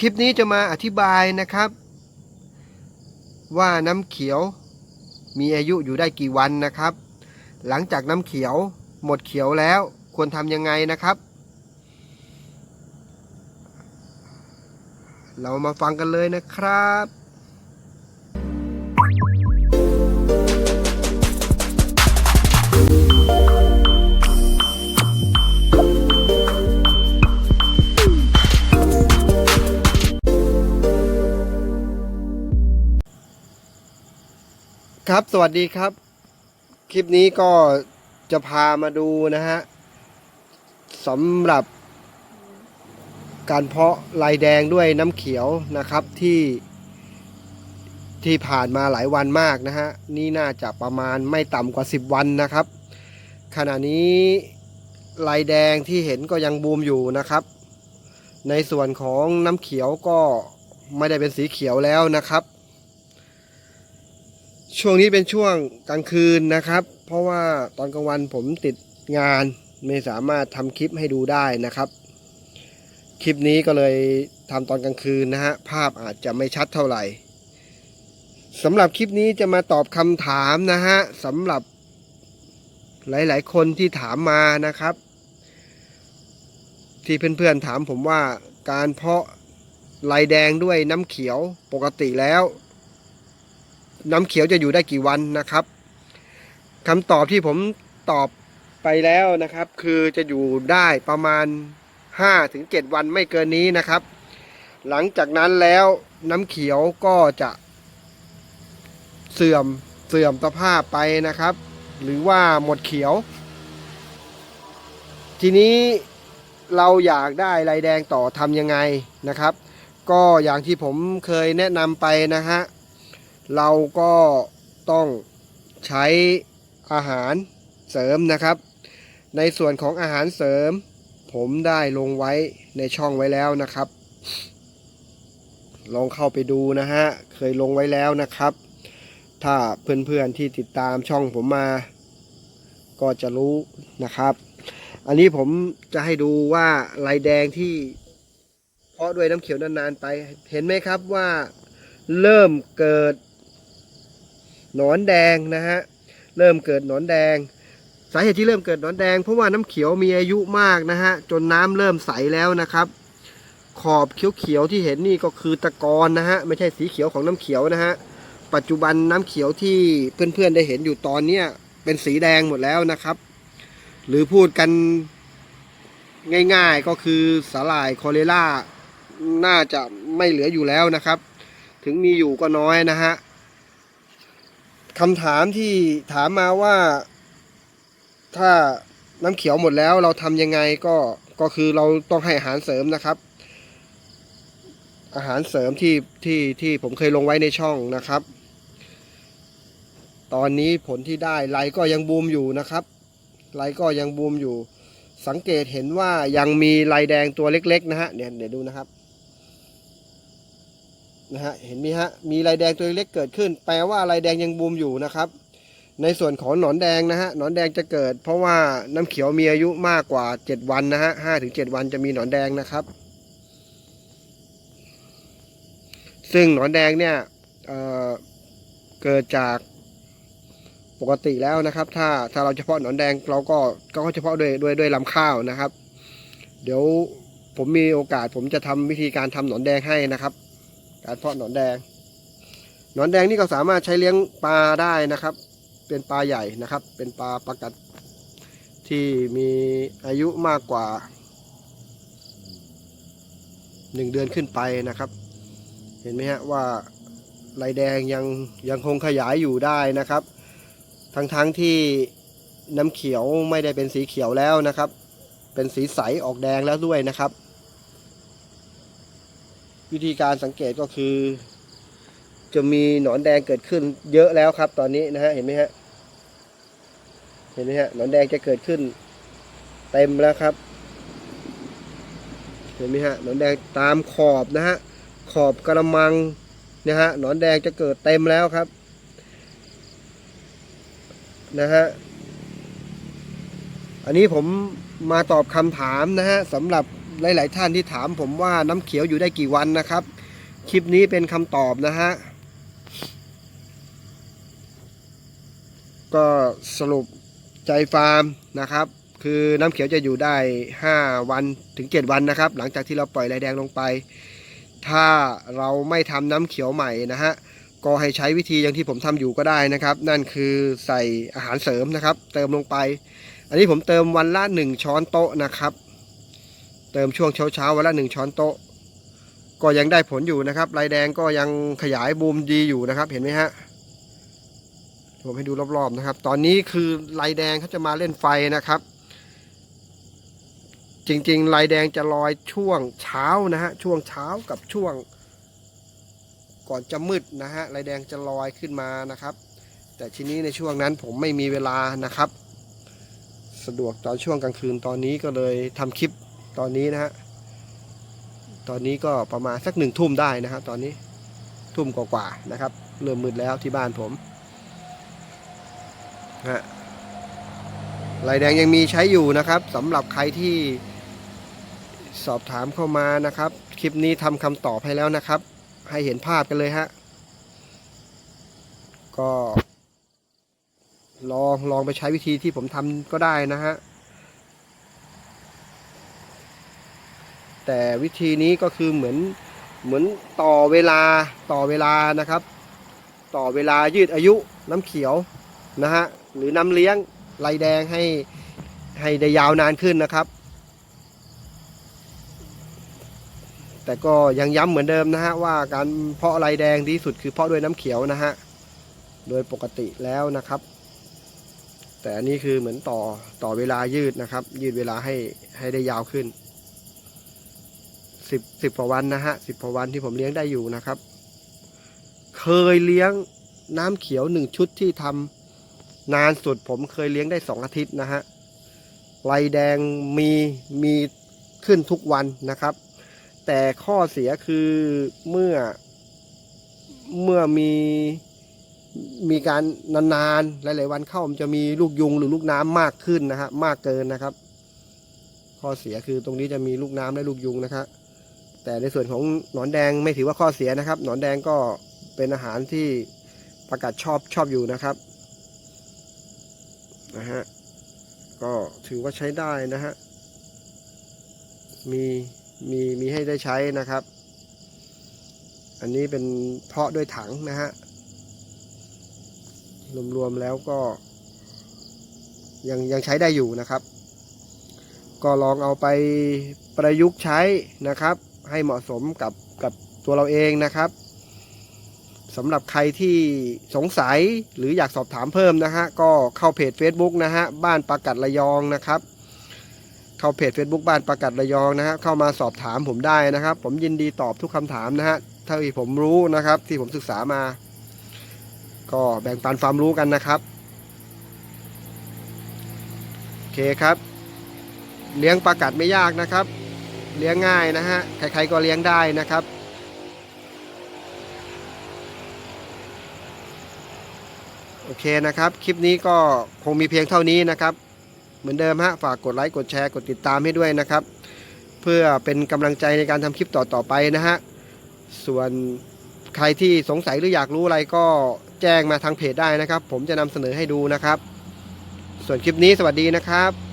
คลิปนี้จะมาอธิบายนะครับ ว่าน้ำเขียวมีอายุอยู่ได้กี่วันนะครับ หลังจากน้ำเขียวหมดเขียวแล้วควรทำยังไงนะครับ เรามาฟังกันเลยนะครับ ครับสวัสดีครับ คลิปนี้ก็จะพามาดูนะฮะสำหรับ การเพาะลายแดงด้วยน้ำเขียวนะครับที่ที่ผ่านมาหลายวันมากนะฮะนี่น่าจะประมาณไม่ต่ำกว่า 10 วันนะครับ ขณะนี้ลายแดงที่เห็นก็ยังบูมอยู่นะครับ ในส่วนของน้ำเขียวก็ไม่ได้เป็นสีเขียวแล้วนะครับ ช่วงนี้เป็นช่วงกลางคืนนะครับ เพราะว่าตอนกลางวันผมติดงานไม่สามารถทำคลิปให้ดูได้นะครับ คลิปนี้ก็เลยทำตอนกลางคืนนะฮะภาพอาจจะไม่ชัดเท่าไหร่สำหรับคลิปนี้จะมาตอบคำถามนะฮะสำหรับหลาย ๆ คนที่ถามมานะครับ ที่เพื่อน ๆ ถามผมว่าการเพาะลายแดงด้วยน้ำเขียวปกติแล้ว น้ำเขียวจะอยู่ได้กี่วันนะครับคำตอบที่ผมตอบไปแล้วนะครับ คือจะอยู่ได้ประมาณ 5-7ถึงวันไม่เกินนี้นะครับ หลังจากนั้นแล้วน้ำเขียวก็จะเสื่อมเสื่อมสภาพไปนะครับ หรือว่าหมดเขียว ทีนี้เราอยากได้ลายแดงต่อทำยังไงนะครับ ก็อย่างที่ผมเคยแนะนำไปนะฮะ เราก็ต้องใช้อาหารเสริมนะครับ ในส่วนของอาหารเสริม ผมได้ลงไว้ในช่องไว้แล้วนะครับ ลองเข้าไปดูนะฮะ เคยลงไว้แล้วนะครับ ถ้าเพื่อนๆที่ติดตามช่องผมมา ก็จะรู้นะครับ อันนี้ผมจะให้ดูว่าลายแดงที่เพาะด้วยน้ำเขียวนานๆไป เห็นไหมครับว่าเริ่มเกิด หนอนแดงนะฮะเริ่มเกิดหนอนแดง สาเหตุที่เริ่มเกิดหนอนแดง เพราะว่าน้ำเขียวมีอายุมากนะฮะจนน้ำเริ่มใสแล้วนะครับ ขอบเขียวๆที่เห็นนี่ก็คือตะกอนนะฮะไม่ใช่สีเขียวของน้ำเขียวนะฮะปัจจุบันน้ำเขียวที่เพื่อนๆได้เห็นอยู่ตอนเนี้ยเป็นสีแดงหมดแล้วนะครับ หรือพูดกันง่ายๆก็คือสาหร่ายคอเรล่าน่าจะไม่เหลืออยู่แล้วนะครับ ถึงมีอยู่ก็น้อยนะฮะ คำถามที่ถามมาว่า ถ้าน้ำเขียวหมดแล้วเราทำยังไงก็ก็คือเราต้องให้อาหารเสริมนะครับ อาหารเสริมที่ที่ที่ผมเคยลงไว้ในช่องนะครับ ตอนนี้ผลที่ได้ไลก็ยังบูมอยู่นะครับไลก็ยังบูมอยู่ สังเกตเห็นว่ายังมีลายแดงตัวเล็ก ๆ นะฮะเนี่ยเดี๋ยวดูนะครับ นะฮะเห็นไหมฮะมีลายแดงตัวเล็กเกิดขึ้น แปลว่าลายแดงยังบูมอยู่นะครับ ในส่วนของหนอนแดงนะฮะหนอนแดงจะเกิด เพราะว่าน้ำเขียวมีอายุมากกว่า 7 วันนะฮะห้าถึงเวันจะมีหนอนแดงนะครับ ซึ่งหนอนแดงเนี่ยเเกิดจากปกติแล้วนะครับ ถ้าถ้าเราเฉพาะหนอนแดงเราก็ก็เฉพาะด้วยด้วยด้วยลำข้าวนะครับ เดี๋ยวผมมีโอกาสผมจะทำวิธีการทำหนอนแดงให้นะครับ การเพาะหนอนแดง หนอนแดงนี่ก็สามารถใช้เลี้ยงปลาได้นะครับ เป็นปลาใหญ่นะครับ เป็นปลาประกัดที่มีอายุมากกว่าหนึ่งเดือนขึ้นไปนะครับ เห็นไหมฮะว่าลายแดงยังยังคงขยายอยู่ได้นะครับ ทั้งๆทที่น้ำเขียวไม่ได้เป็นสีเขียวแล้วนะครับ เป็นสีใสออกแดงแล้วด้วยนะครับ วิธีการสังเกตก็คือ จะมีหนอนแดงเกิดขึ้นเยอะแล้วครับ ตอนนี้นะฮะเห็นไหมฮะเห็นไหมฮะหนอนแดงจะเกิดขึ้น เต็มแล้วครับ เห็นไหมฮะหนอนแดงตามขอบนะฮะขอบกระมังนะฮะหนอนแดงจะเกิดเต็มแล้วครับนะฮะอันนี้ผมมาตอบคำถามนะฮะสำหรับ หลาย ๆ ท่านที่ถามผมว่าน้ำเขียวอยู่ได้กี่วันนะครับ คลิปนี้เป็นคำตอบนะฮะ ก็สรุปใจฟาร์มนะครับ คือน้ำเขียวจะอยู่ได้ 5 วันถึง 7 วันนะครับ หลังจากที่เราปล่อยลายแดงลงไป ถ้าเราไม่ทำน้ำเขียวใหม่นะฮะก็ให้ใช้วิธีอย่างที่ผมทำอยู่ก็ได้นะครับ นั่นคือใส่อาหารเสริมนะครับ เติมลงไป อันนี้ผมเติมวันละ 1 ช้อนโต๊ะนะครับ เติมช่วงเช้าๆวันละ1ช้อนโต๊ะ ก็ยังได้ผลอยู่นะครับลายแดงก็ยังขยายบูมดีอยู่นะครับเห็นไหมฮะผมให้ดูรอบๆนะครับ ตอนนี้คือลายแดงเขาจะมาเล่นไฟนะครับ จริงๆลายแดงจะลอยช่วงเช้านะฮะช่วงเช้ากับช่วง ก่อนจะมืดนะฮะลายแดงจะลอยขึ้นมานะครับ แต่ทีนี้ในช่วงนั้นผมไม่มีเวลานะครับ สะดวกตอนช่วงกลางคืนตอนนี้ก็เลยทำคลิป ตอนนี้นะฮะตอนนี้ก็ประมาณสักหนึ่งทุ่มได้นะครับ ตอนนี้ทุ่มกว่าๆนะครับ เริ่มมืดแล้วที่บ้านผมฮะลายแดงยังมีใช้อยู่นะครับสำหรับใครที่สอบถามเข้ามานะครับ คลิปนี้ทำคำตอบให้แล้วนะครับ ให้เห็นภาพกันเลยฮะก็ลองลองไปใช้วิธีที่ผมทำก็ได้นะฮะ แต่วิธีนี้ก็คือเหมือนเหมือนต่อเวลาต่อเวลานะครับ ต่อเวลายืดอายุน้ำเขียวนะฮะหรือน้ำเลี้ยงลายแดงให้ให้ได้ยาวนานขึ้นนะครับ แต่ก็ยังย้ำเหมือนเดิมนะฮะว่าการเพาะลายแดงดีที่สุดคือเพาะด้วยน้ำเขียวนะฮะโดยปกติแล้วนะครับ แต่อันนี้คือเหมือนต่อต่อเวลายืดนะครับ ยืดเวลาให้ให้ได้ยาวขึ้น สิบสิบกว่าวันนะฮะสิบกว่าวันที่ผมเลี้ยงได้อยู่นะครับ เคยเลี้ยงน้ำเขียวหนึ่งชุดที่ทำนานสุดผมเคยเลี้ยงได้สองอาทิตย์นะฮะลายแดงมีมีขึ้นทุกวันนะครับ แต่ข้อเสียคือเมื่อเมื่อมีมีการนานๆหลาย ๆ วันเข้ามันจะมีลูกยุงหรือลูกน้ำมากขึ้นนะฮะมากเกินนะครับ ข้อเสียคือตรงนี้จะมีลูกน้ำและลูกยุงนะครับ แต่ในส่วนของหนอนแดงไม่ถือว่าข้อเสียนะครับ หนอนแดงก็เป็นอาหารที่ประกาศชอบชอบอยู่นะครับนะฮะก็ถือว่าใช้ได้นะฮะมีมีมีให้ได้ใช้นะครับ อันนี้เป็นเพาะด้วยถังนะฮะรวมๆแล้วก็ ยังยังใช้ได้อยู่นะครับ ก็ลองเอาไปประยุกต์ใช้นะครับ ให้เหมาะสมกับกับตัวเราเองนะครับสำหรับใครที่สงสัยหรืออยากสอบถามเพิ่มนะฮะก็เข้าเพจ Facebook นะฮะบ้านประกัดระยองนะครับ เข้าเพจ Facebook บ้านประกัดระยองนะฮะเข้ามาสอบถามผมได้นะครับ ผมยินดีตอบทุกคำถามนะฮะเท่าที่ผมรู้นะครับ ที่ผมศึกษามา ก็แบ่งปันความรู้กันนะครับโอเคครับ เลี้ยงปลากัดไม่ยากนะครับ เลี้ยงง่ายนะฮะ ใครๆก็เลี้ยงได้นะครับ โอเคนะครับ คลิปนี้ก็คงมีเพียงเท่านี้นะครับ เหมือนเดิมฮะ ฝากกดไลค์ กดแชร์ กดติดตามให้ด้วยนะครับ เพื่อเป็นกำลังใจในการทำคลิปต่อๆไปนะฮะ ส่วนใครที่สงสัยหรืออยากรู้อะไรก็แจ้งมาทางเพจได้นะครับ ผมจะนำเสนอให้ดูนะครับ ส่วนคลิปนี้สวัสดีนะครับ